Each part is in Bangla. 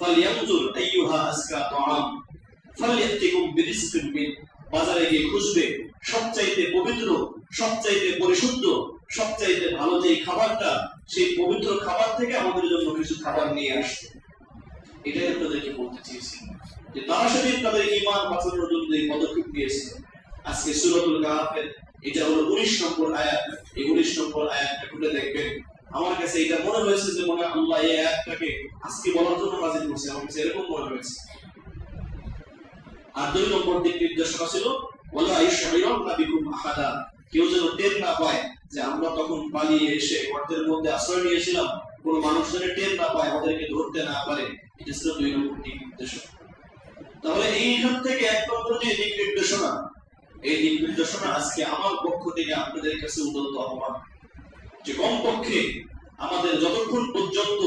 ফালিয়ানজুর আইয়ুহা আজকা তাআম ফালিয়াতিকুম বিরিজকিন মিন বাজারে গিয়ে খুঁজবে। সবচাইতে পবিত্র, সবচাইতে পরিশুদ্ধ, সবচাইতে ভালো যে খাবারটা, সেই পবিত্র খাবার থেকে আমাদের জন্য কিছু খাবার নিয়ে আসবে। এটাই আপনাদেরকে বলতে চেয়েছি। যে তারা সেদিন তাদের ইমান বাঁচানোর জন্য এই পদক্ষেপ নিয়েছে। আজকে সুরতুল কাহাফের, এটা হলো উনিশ নম্বর আয়াত। এই উনিশ নম্বর আয়াতটা খুলে দেখবেন। আমার কাছে এটা মনে হয়েছে যে মনে আল্লাহ এই আয়াতটাকে আজকে বলার জন্য নাজিল করছে, আমার কাছে এরকম মনে হয়েছে। আর দুই নম্বর দিক নির্দেশনা ছিল ওলা ইশাইরান্না বিকুম আহাদা। কেউ যেন টের না পায় যে আমরা তখন পালিয়ে এসে গর্তের মধ্যে আশ্রয় নিয়েছিলাম, কোন মানুষ যেন টের না পায় আমাদেরকে ধরতে না পারে। এটা ছিল দুই নম্বর দিক নির্দেশনা। তাহলে এইখান থেকে এক নম্বর যে দিক নির্দেশনা। এই দিক নির্দেশনা আজকে আমার পক্ষ থেকে আপনাদের কাছে উদন্ত আহ্বান যে কমপক্ষে আমাদের যতক্ষণ পর্যন্ত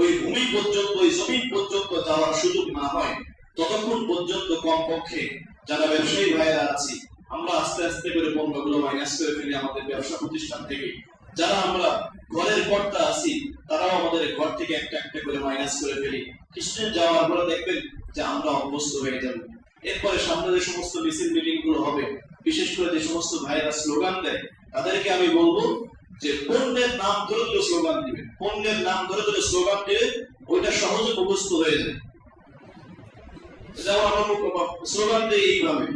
ওই ভূমি পর্যন্ত, ওই জমিন পর্যন্ত যাওয়ার সুযোগ না হয়, ততক্ষণ পর্যন্ত কমপক্ষে যারা ব্যবসায়ী ভাইয়েরা আছি, আমরা আস্তে আস্তে করে পণ্যগুলো মাইনাস করে ফেলি আমাদের ব্যবসা প্রতিষ্ঠান থেকে। যারা আমরা ঘরের কর্তা আছি, তারাও আমাদের ঘর থেকে একটা একটা করে মাইনাস করে ফেলি। কিছুদিন যাওয়ার পরে দেখবেন যে আমরা অভ্যস্ত হয়ে যাব। এরপরে সামনে যে সমস্ত মিছিল মিটিংগুলো হবে, বিশেষ করে যে সমস্ত ভাইয়েরা স্লোগান দেয়, তাদেরকে আমি বলব যে পণ্যের নাম ধরে ধরে স্লোগান দিবে। পণ্যের নাম ধরে ধরে স্লোগান দিলে ওইটা সহজে মুখস্থ হয়ে যায়। যেমন আমরা স্লোগান দিই এইভাবে।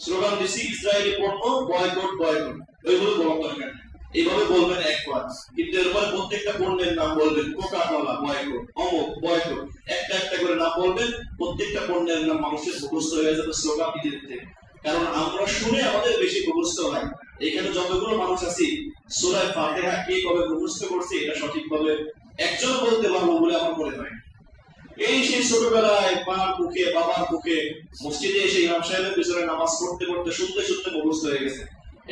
স্লোগান দিছি, ইসরায়েলি পণ্য, বয়কট বয়কট। ওইভাবে বলার দরকার এইভাবে বলবেন একবার কিন্তু এরপর প্রত্যেকটা পণ্যের নাম বলবেন কোকা কোলা বয়কট, অমুক, বয়কট। একটা একটা করে নাম বলবেন, প্রত্যেকটা পণ্যের নাম মানুষের মুখস্থ হয়ে যাবে স্লোগান দিতে কারণ আমরা শুনে আমাদের বেশি মুখস্থ হয় এখানে যতগুলো মানুষ আছি সুরায় ফাতিহা কে কবে মুখস্থ করছে, এটা সঠিকভাবে একজন বলতে পারব বলে আমার মনে হয়। এই সেই ছোটবেলায় মার মুখে, বাবার মুখে মসজিদে এসে ইমাম সাহেবের পিছনে নামাজ পড়তে পড়তে শুনতে শুনতে মুখস্থ হয়ে গেছে।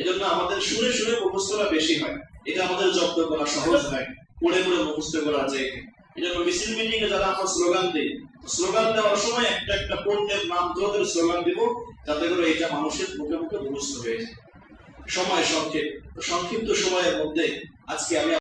এজন্য আমাদের শুনে শুনে মুখস্থটা বেশি হয়। এটা আমাদের জব্দ করা সহজ হয়। পড়ে পড়ে মুখস্থ করা যায়। এই জন্য মিছিল মিটিং এ যারা আমরা স্লোগান দিই, স্লোগান দেওয়ার সময় একটা একটা পণ্যের নাম ধরে স্লোগান দিব। যাতে করে এটা মানুষের মুখে মুখে দুরস্ত হয়ে যায়। সময় সংক্ষেপ সংক্ষিপ্ত সময়ের মধ্যে আজকে আমি